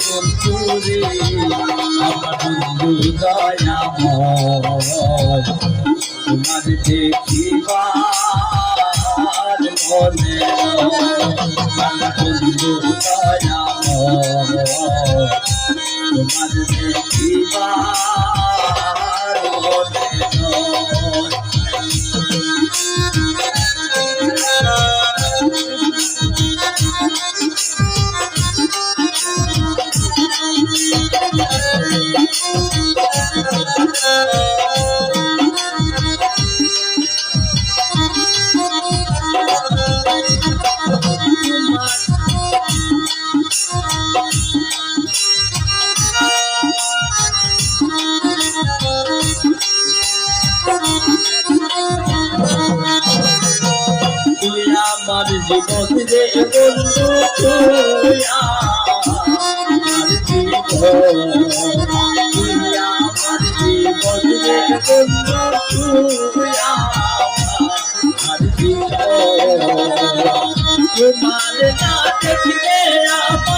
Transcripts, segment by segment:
বন্ধুরে আমার বন্ধু দয়াময় তোমার দেখিবার মনে আমার বন্ধু দয়াময় তোমার দেখিবার জীবন রে বন্ধু তুই আমার জীবন তুই আমার জীবন রে বন্ধু তুই আমার জীবন তোমার না দেখলে আমার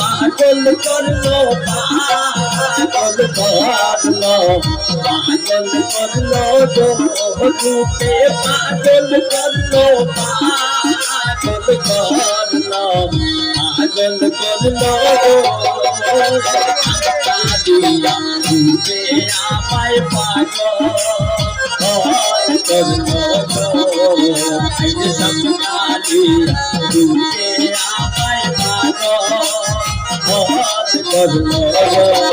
পাগল করল পাগল করল পাগল করল রূপে পাগল করল পাগল করল পাগল করল রূপে আমায় পাগল করল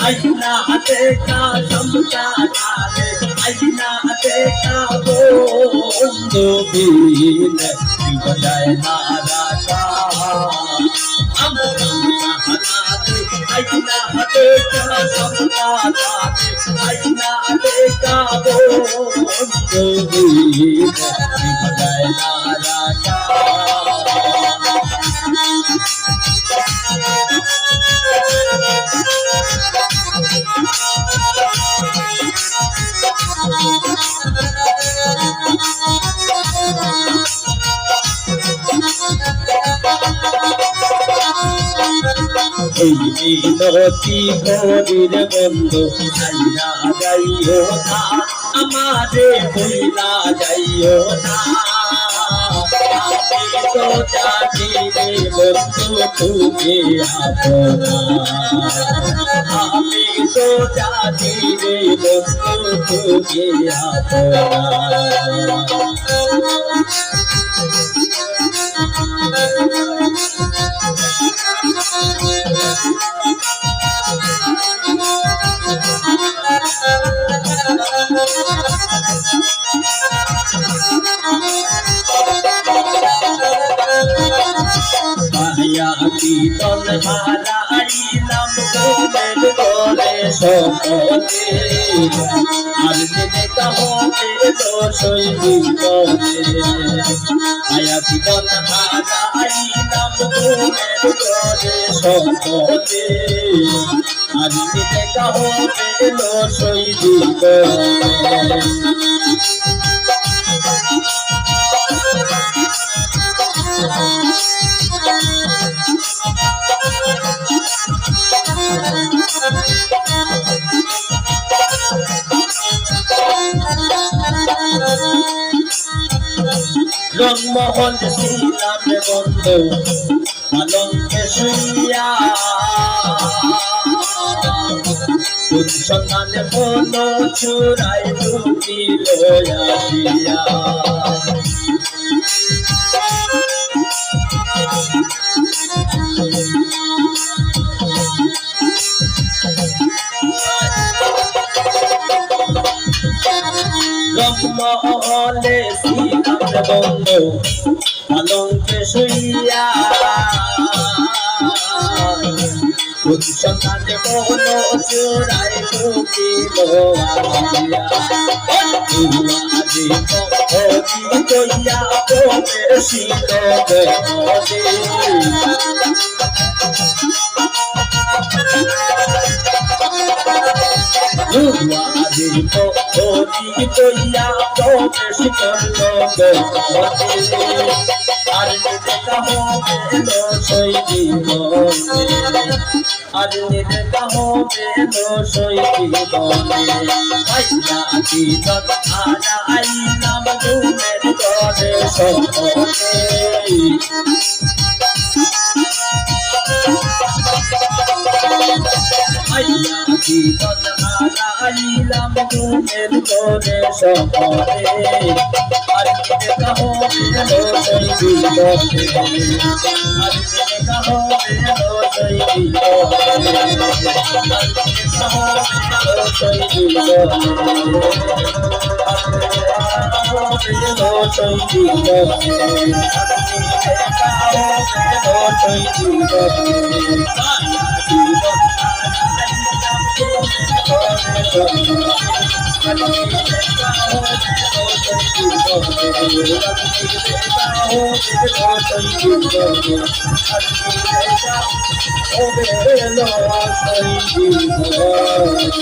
আইন দেখা কালে আইনা দেখা বন্ধু বিন বিজয় নারাকা আইনা দেখা সমকা আইনা দেখা বন্ধু বিন বিজয় নারাকা এই মিনতি ভরির বন্ধু আইনা যাইও না আমারে ভুলা যাইও না তুমি আমি তো জানি রে বন্ধু, তুমি আপনা মায়া কীর্তন হারাইলাম তোমার বলে সকলে আর দিনে কামতে দোষই বিপদে মায়া কীর্তন হারাইলাম তোমার করে সম্পদে আর দিতে কাহবে লো সই জীবনে রংমহল ছিলাম বন্ধু পালঙ্কে শুইয়া। সন্ধানে বলো চুরাই ঢুকিল আসিয়া। রংমহলে ছিলাম বন্ধু পালঙ্কে শুইয়া সন্তানে বলো চোরাই আজি কইয়া আজি আর দেখা হবে সই জীবনে আইয়া জীবন আনা আইলাম ঘুমের ঘরে সপনে আইয়া জীবন আনা আইলাম ঘুমের ঘরে সপনে আর দেখা হবে লো সই আর লো সই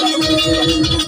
জীবন